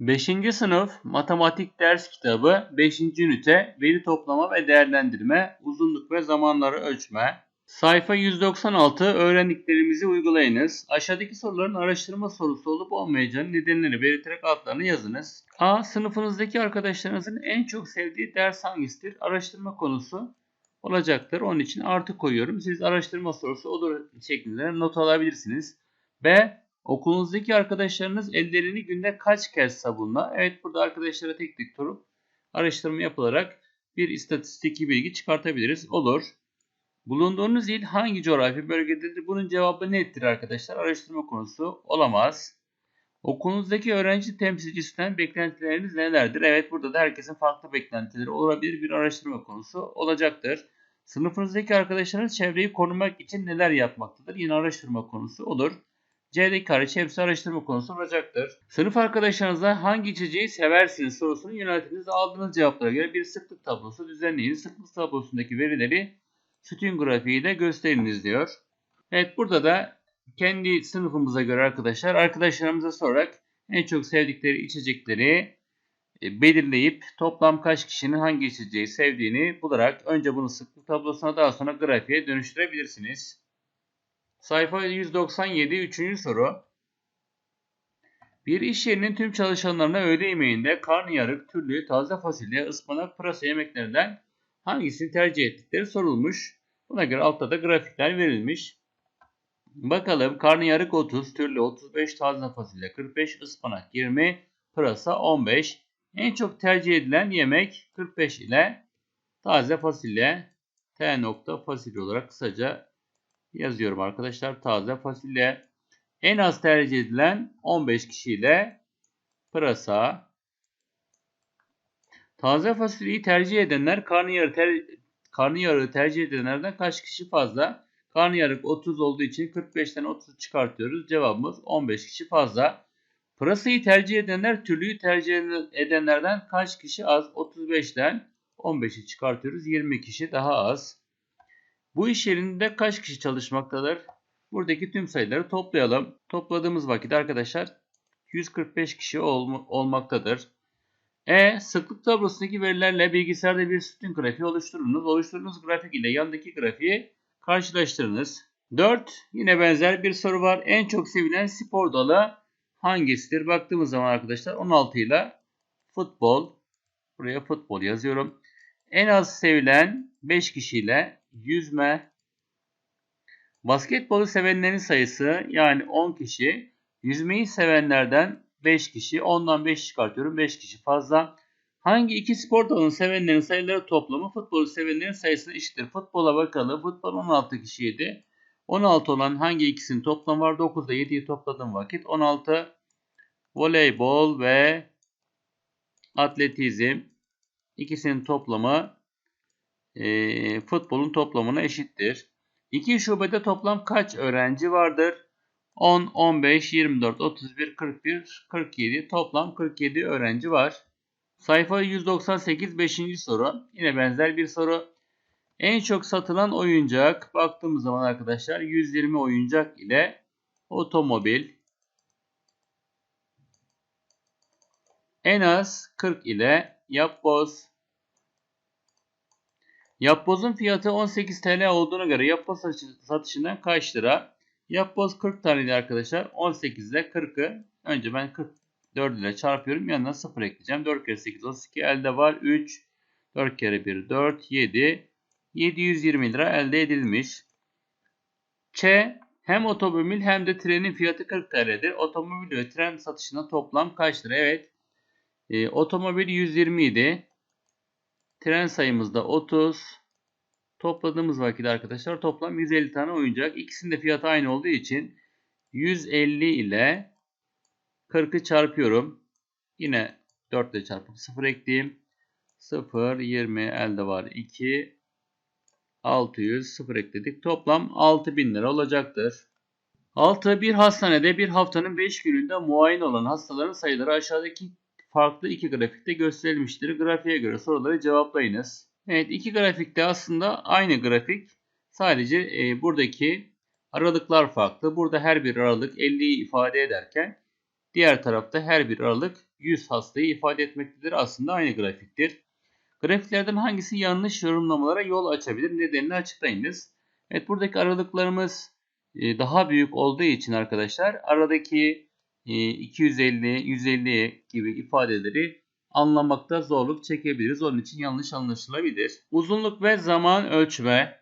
5. sınıf matematik ders kitabı 5. ünite veri toplama ve değerlendirme, uzunluk ve zamanları ölçme. Sayfa 196 öğrendiklerimizi uygulayınız. Aşağıdaki soruların araştırma sorusu olup olmayacağını nedenleri belirterek altlarını yazınız. A. Sınıfınızdaki arkadaşlarınızın en çok sevdiği ders hangisidir? Araştırma konusu olacaktır. Onun için artı koyuyorum. Siz araştırma sorusu olur şeklinde not alabilirsiniz. B. Okulunuzdaki arkadaşlarınız ellerini günde kaç kez sabunla? Evet burada arkadaşlara tek tek sorup araştırma yapılarak bir istatistiki bilgi çıkartabiliriz. Olur. Bulunduğunuz il hangi coğrafi bölgededir? Bunun cevabı nettir arkadaşlar. Araştırma konusu olamaz. Okulunuzdaki öğrenci temsilcisinden beklentileriniz nelerdir? Evet burada da herkesin farklı beklentileri olabilir. Bir araştırma konusu olacaktır. Sınıfınızdaki arkadaşlarınız çevreyi korumak için neler yapmaktadır? Yine araştırma konusu olur. C'deki hariç hepsi araştırma konusu olacaktır. Sınıf arkadaşlarınızla hangi içeceği seversiniz sorusunu yöneltiniz. Aldığınız cevaplara göre bir sıklık tablosu düzenleyiniz. Sıklık tablosundaki verileri sütun grafiğiyle gösteriniz diyor. Evet burada da kendi sınıfımıza göre arkadaşlar arkadaşlarımıza sorarak en çok sevdikleri içecekleri e, belirleyip toplam kaç kişinin hangi içeceği sevdiğini bularak önce bunu sıklık tablosuna daha sonra grafiğe dönüştürebilirsiniz. Sayfa 197 3. soru. Bir iş yerinin tüm çalışanlarına öğle yemeğinde karnıyarık, türlü, taze fasulye, ıspanak, pırasa yemeklerinden hangisini tercih ettikleri sorulmuş. Buna göre altta da grafikler verilmiş. Bakalım karnıyarık 30, türlü 35, taze fasulye 45, ıspanak 20, pırasa 15. En çok tercih edilen yemek 45 ile taze fasulye T nokta fasulye olarak kısaca yazıyorum arkadaşlar. Taze fasulye. En az tercih edilen 15 kişiyle pırasa. Taze fasulyeyi tercih edenler karnıyarığı, ter, karnıyarığı tercih edenlerden kaç kişi fazla? Karnıyarık 30 olduğu için 45'ten 30 çıkartıyoruz. Cevabımız 15 kişi fazla. Pırasayı tercih edenler türlüyü tercih edenlerden kaç kişi az? 35'ten 15'i çıkartıyoruz. 20 kişi daha az. Bu iş yerinde kaç kişi çalışmaktadır? Buradaki tüm sayıları toplayalım. Topladığımız vakit arkadaşlar 145 kişi ol olmaktadır. E. Sıklık tablosundaki verilerle bilgisayarda bir sütun grafiği oluşturunuz. Oluşturduğunuz grafik ile yandaki grafiği karşılaştırınız. 4. Yine benzer bir soru var. En çok sevilen spor dalı hangisidir? Baktığımız zaman arkadaşlar 16 ile futbol. Buraya futbol yazıyorum. En az sevilen 5 kişiyle yüzme. Basketbolu sevenlerin sayısı yani 10 kişi. Yüzmeyi sevenlerden 5 kişi. Ondan 5 çıkartıyorum. 5 kişi fazla. Hangi iki spor dalını sevenlerin sayıları toplamı futbolu sevenlerin sayısına eşittir? Futbola bakalım. Futbol 16 kişiydi. 16 olan hangi ikisinin toplamı var? 9'da 7'yi topladığım vakit 16 voleybol ve atletizm ikisinin toplamı e, futbolun toplamına eşittir. İki şubede toplam kaç öğrenci vardır? 10, 15, 24, 31, 41, 47 toplam 47 öğrenci var. Sayfa 198 5. soru. Yine benzer bir soru. En çok satılan oyuncak baktığımız zaman arkadaşlar 120 oyuncak ile otomobil. En az 40 ile yapboz. Yapbozun fiyatı 18 TL olduğuna göre yapboz satışından kaç lira? Yapboz 40 taneydi arkadaşlar. 18 ile 40'ı önce ben 44 ile çarpıyorum. Yanına 0 ekleyeceğim. 4 kere 8 32 elde var. 3 4 kere 1 4 7 720 lira elde edilmiş. Ç hem otomobil hem de trenin fiyatı 40 TL'dir. Otomobil ve tren satışına toplam kaç lira? Evet. E, otomobil 120 idi. Tren sayımız da 30. Topladığımız vakit arkadaşlar toplam 150 tane oyuncak. İkisinin de fiyatı aynı olduğu için 150 ile 40'ı çarpıyorum. Yine 4 ile çarpıp 0 ekleyeyim. 0, 20 elde var 2, 600, 0 ekledik. Toplam 6000 lira olacaktır. 6. Bir hastanede bir haftanın 5 gününde muayene olan hastaların sayıları aşağıdaki farklı iki grafikte gösterilmiştir. Grafiğe göre soruları cevaplayınız. Evet iki grafikte aslında aynı grafik. Sadece e, buradaki aralıklar farklı. Burada her bir aralık 50'yi ifade ederken Diğer tarafta her bir aralık 100 hastayı ifade etmektedir. Aslında aynı grafiktir. Grafiklerden hangisi yanlış yorumlamalara yol açabilir? Nedenini açıklayınız. Evet buradaki aralıklarımız e, daha büyük olduğu için arkadaşlar aradaki 250, 150 gibi ifadeleri anlamakta zorluk çekebiliriz. Onun için yanlış anlaşılabilir. Uzunluk ve zaman ölçme.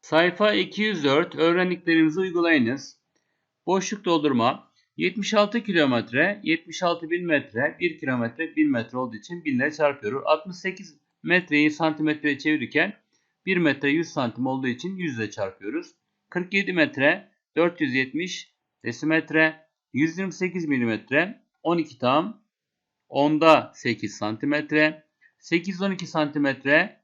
Sayfa 204 öğrendiklerimizi uygulayınız. Boşluk doldurma. 76 kilometre, 76 bin metre, 1 kilometre 1000 metre olduğu için 1000 ile çarpıyoruz. 68 metreyi santimetreye çevirirken 1 metre 100 santim olduğu için 100 ile çarpıyoruz. 47 metre 470 desimetre 128 milimetre 12 tam 10'da 8 santimetre 812 santimetre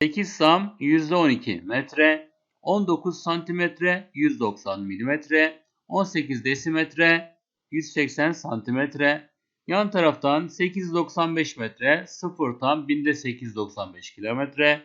8 sam %12 metre 19 santimetre 190 milimetre 18 desimetre 180 santimetre. Yan taraftan 895 metre 0 tam binde 895 kilometre.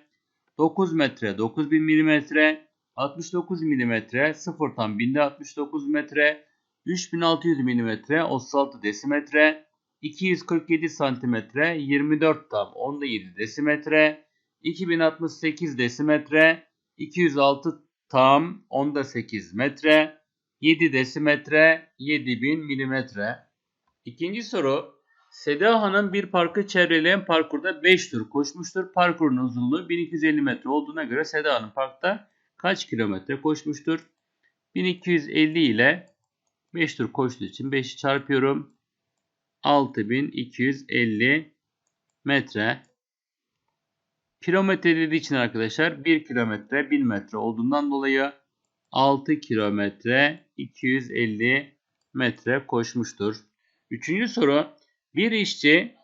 9 metre 9000 milimetre 69 milimetre 0 tam binde 69 metre 3600 mm 36 desimetre, 247 santimetre 24 tam 10'da 7 desimetre, 2068 desimetre, 206 tam 10'da 8 metre, 7 desimetre 7000 milimetre. İkinci soru. Seda Hanım bir parkı çevreleyen parkurda 5 tur koşmuştur. Parkurun uzunluğu 1250 metre olduğuna göre Seda Hanım parkta kaç kilometre koşmuştur? 1250 ile 5 tur koştuğu için 5'i çarpıyorum. 6250 metre. Kilometre dediği için arkadaşlar 1 kilometre 1000 metre olduğundan dolayı 6 kilometre 250 metre koşmuştur. Üçüncü soru. Bir işçi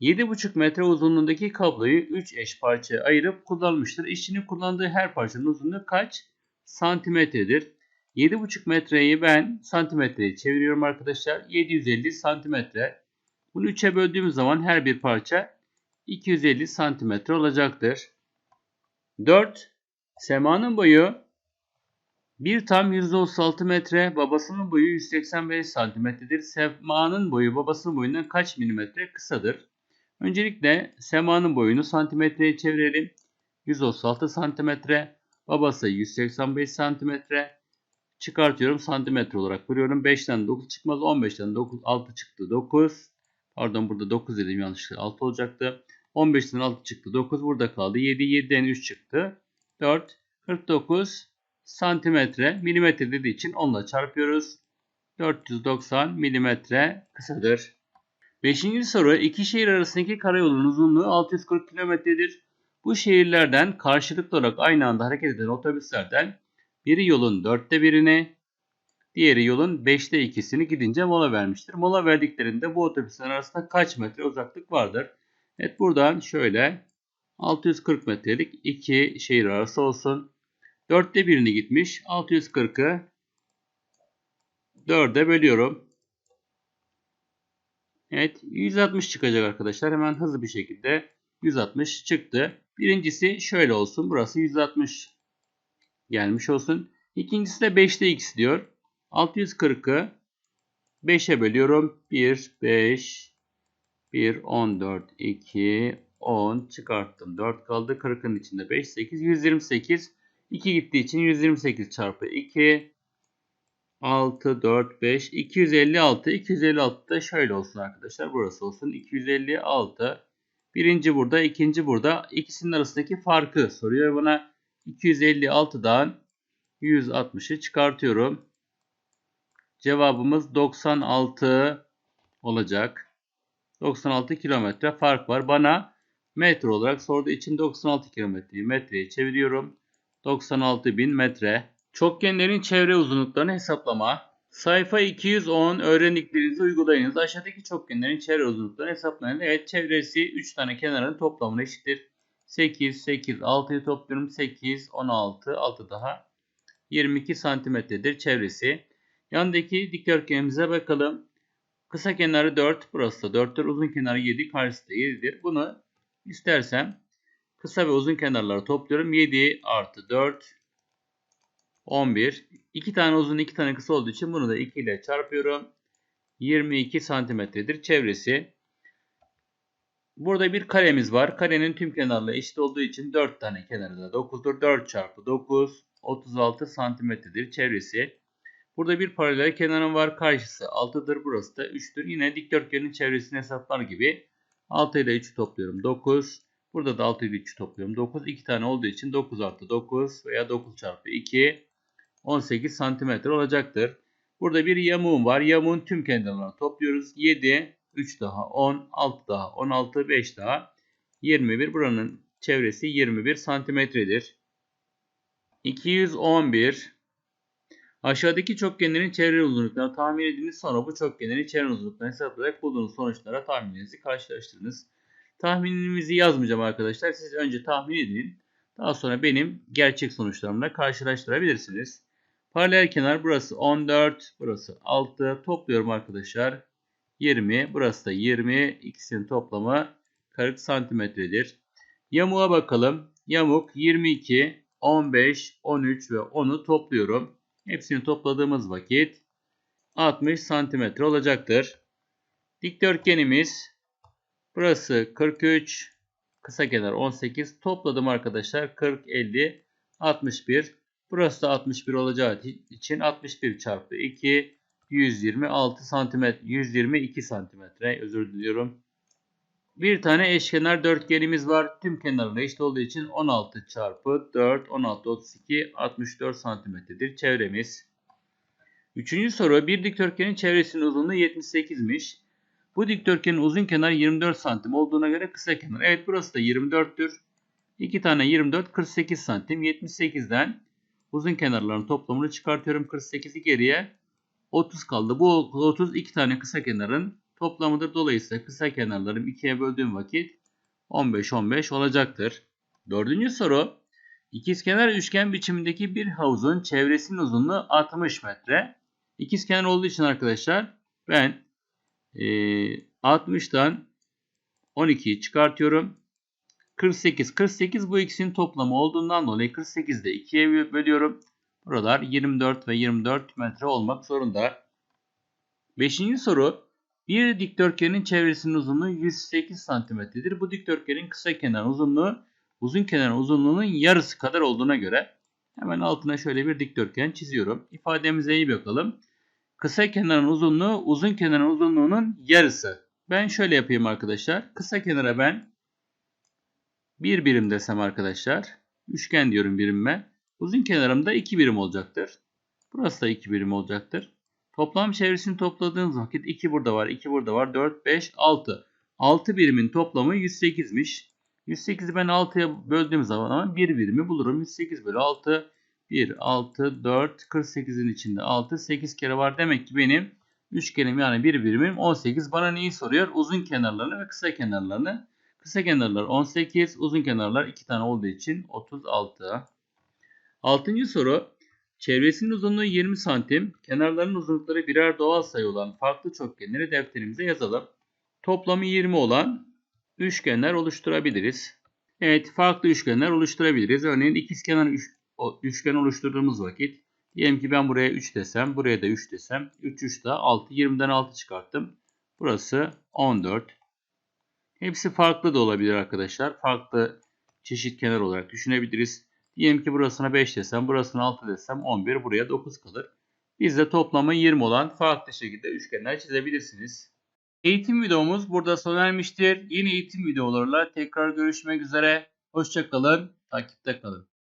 7,5 metre uzunluğundaki kabloyu 3 eş parçaya ayırıp kullanmıştır. İşçinin kullandığı her parçanın uzunluğu kaç santimetredir? 7,5 metreyi ben santimetreye çeviriyorum arkadaşlar. 750 santimetre. Bunu 3'e böldüğümüz zaman her bir parça 250 santimetre olacaktır. 4. Sema'nın boyu 1 tam 136 metre, babasının boyu 185 santimetredir. Sema'nın boyu babasının boyundan kaç milimetre kısadır? Öncelikle Sema'nın boyunu santimetreye çevirelim. 136 santimetre, babası 185 santimetre, Çıkartıyorum santimetre olarak vuruyorum. 5'ten 9 çıkmaz. 15'ten 9 6 çıktı 9. Pardon burada 9 dedim yanlışlıkla 6 olacaktı. 15'ten 6 çıktı 9 burada kaldı. 7 7'den 3 çıktı. 4 49 santimetre milimetre dediği için 10 ile çarpıyoruz. 490 milimetre kısadır. Beşinci soru iki şehir arasındaki karayolunun uzunluğu 640 kilometredir. Bu şehirlerden karşılıklı olarak aynı anda hareket eden otobüslerden biri yolun dörtte birini, diğeri yolun beşte ikisini gidince mola vermiştir. Mola verdiklerinde bu otobüsler arasında kaç metre uzaklık vardır? Evet buradan şöyle 640 metrelik iki şehir arası olsun. Dörtte birini gitmiş. 640'ı 4'e bölüyorum. Evet 160 çıkacak arkadaşlar. Hemen hızlı bir şekilde 160 çıktı. Birincisi şöyle olsun. Burası 160 gelmiş olsun. İkincisi de 5'te x diyor. 640'ı 5'e bölüyorum. 1, 5, 1, 14, 2, 10 çıkarttım. 4 kaldı. 40'ın içinde 5, 8, 128. 2 gittiği için 128 çarpı 2, 6, 4, 5, 256. 256 da şöyle olsun arkadaşlar. Burası olsun. 256. Birinci burada, ikinci burada. İkisinin arasındaki farkı soruyor bana. 256'dan 160'ı çıkartıyorum. Cevabımız 96 olacak. 96 kilometre fark var. Bana metre olarak sorduğu için 96 kilometreyi metreye çeviriyorum. 96 bin metre. Çokgenlerin çevre uzunluklarını hesaplama. Sayfa 210 öğrendiklerinizi uygulayınız. Aşağıdaki çokgenlerin çevre uzunluklarını hesaplayın. Evet çevresi 3 tane kenarın toplamına eşittir. 8, 8, 6'yı topluyorum. 8, 16, 6 daha 22 santimetredir çevresi. Yandaki dikdörtgenimize bakalım. Kısa kenarı 4, burası da 4'tür. Uzun kenarı 7, karşısı da 7'dir. Bunu istersem kısa ve uzun kenarları topluyorum. 7 artı 4, 11. 2 tane uzun, 2 tane kısa olduğu için bunu da 2 ile çarpıyorum. 22 santimetredir çevresi. Burada bir karemiz var. Karenin tüm kenarları eşit olduğu için 4 tane kenarı da 9'dur. 4 çarpı 9 36 santimetredir çevresi. Burada bir paralel kenarım var. Karşısı 6'dır. Burası da 3'tür. Yine dikdörtgenin çevresini hesaplar gibi 6 ile 3'ü topluyorum. 9. Burada da 6 ile 3'ü topluyorum. 9. 2 tane olduğu için 9 artı 9 veya 9 çarpı 2 18 santimetre olacaktır. Burada bir yamuğum var. Yamuğun tüm kenarlarını topluyoruz. 7, 3 daha 10, 6 daha 16, 5 daha 21. Buranın çevresi 21 santimetredir. 211 Aşağıdaki çokgenlerin çevre uzunluklarını tahmin ediniz. Sonra bu çokgenlerin çevre uzunluklarını hesaplayarak bulduğunuz sonuçlara tahminlerinizi karşılaştırınız. Tahminimizi yazmayacağım arkadaşlar. Siz önce tahmin edin. Daha sonra benim gerçek sonuçlarımla karşılaştırabilirsiniz. Paralel kenar burası 14, burası 6. Topluyorum arkadaşlar. 20, burası da 20. İkisinin toplamı 40 santimetredir. Yamuğa bakalım. Yamuk 22, 15, 13 ve 10'u topluyorum. Hepsini topladığımız vakit 60 santimetre olacaktır. Dikdörtgenimiz burası 43, kısa kenar 18. Topladım arkadaşlar 40, 50, 61. Burası da 61 olacağı için 61 çarpı 2 126 santimetre 122 santimetre özür diliyorum. Bir tane eşkenar dörtgenimiz var. Tüm kenarları eşit olduğu için 16 çarpı 4 16 32 64 santimetredir çevremiz. Üçüncü soru bir dikdörtgenin çevresinin uzunluğu 78'miş. Bu dikdörtgenin uzun kenarı 24 santim olduğuna göre kısa kenar. Evet burası da 24'tür. 2 tane 24 48 santim. 78'den uzun kenarların toplamını çıkartıyorum. 48'i geriye 30 kaldı. Bu 30 iki tane kısa kenarın toplamıdır. Dolayısıyla kısa kenarlarım 2'ye böldüğüm vakit 15-15 olacaktır. Dördüncü soru. İkizkenar üçgen biçimindeki bir havuzun çevresinin uzunluğu 60 metre. İkizkenar olduğu için arkadaşlar ben e, 60'tan 12'yi çıkartıyorum. 48. 48 bu ikisinin toplamı olduğundan dolayı 48'de 2'ye bölüyorum. Buralar 24 ve 24 metre olmak zorunda. Beşinci soru. Bir dikdörtgenin çevresinin uzunluğu 108 santimetredir. Bu dikdörtgenin kısa kenar uzunluğu uzun kenar uzunluğunun yarısı kadar olduğuna göre hemen altına şöyle bir dikdörtgen çiziyorum. İfademize iyi bakalım. Kısa kenarın uzunluğu uzun kenarın uzunluğunun yarısı. Ben şöyle yapayım arkadaşlar. Kısa kenara ben bir birim desem arkadaşlar. Üçgen diyorum birimime. Uzun kenarımda 2 birim olacaktır. Burası da 2 birim olacaktır. Toplam çevresini topladığınız vakit 2 burada var, 2 burada var, 4, 5, 6. 6 birimin toplamı 108'miş. 108'i ben 6'ya böldüğüm zaman 1 birimi bulurum. 108 bölü 6, 1, 6, 4, 48'in içinde 6, 8 kere var. Demek ki benim üçgenim yani bir birimim 18. Bana neyi soruyor? Uzun kenarlarını ve kısa kenarlarını. Kısa kenarlar 18, uzun kenarlar 2 tane olduğu için 36. Altıncı soru. Çevresinin uzunluğu 20 santim, kenarlarının uzunlukları birer doğal sayı olan farklı çokgenleri defterimize yazalım. Toplamı 20 olan üçgenler oluşturabiliriz. Evet, farklı üçgenler oluşturabiliriz. Örneğin ikizkenar üç, üçgen oluşturduğumuz vakit diyelim ki ben buraya 3 desem, buraya da 3 desem, 3 3 daha 6, 20'den 6 çıkarttım. Burası 14. Hepsi farklı da olabilir arkadaşlar. Farklı çeşit kenar olarak düşünebiliriz. Diyelim ki burasına 5 desem, burasına 6 desem 11, buraya 9 kalır. Biz de toplamı 20 olan farklı şekilde üçgenler çizebilirsiniz. Eğitim videomuz burada sona ermiştir. Yeni eğitim videolarıyla tekrar görüşmek üzere. Hoşçakalın, takipte kalın.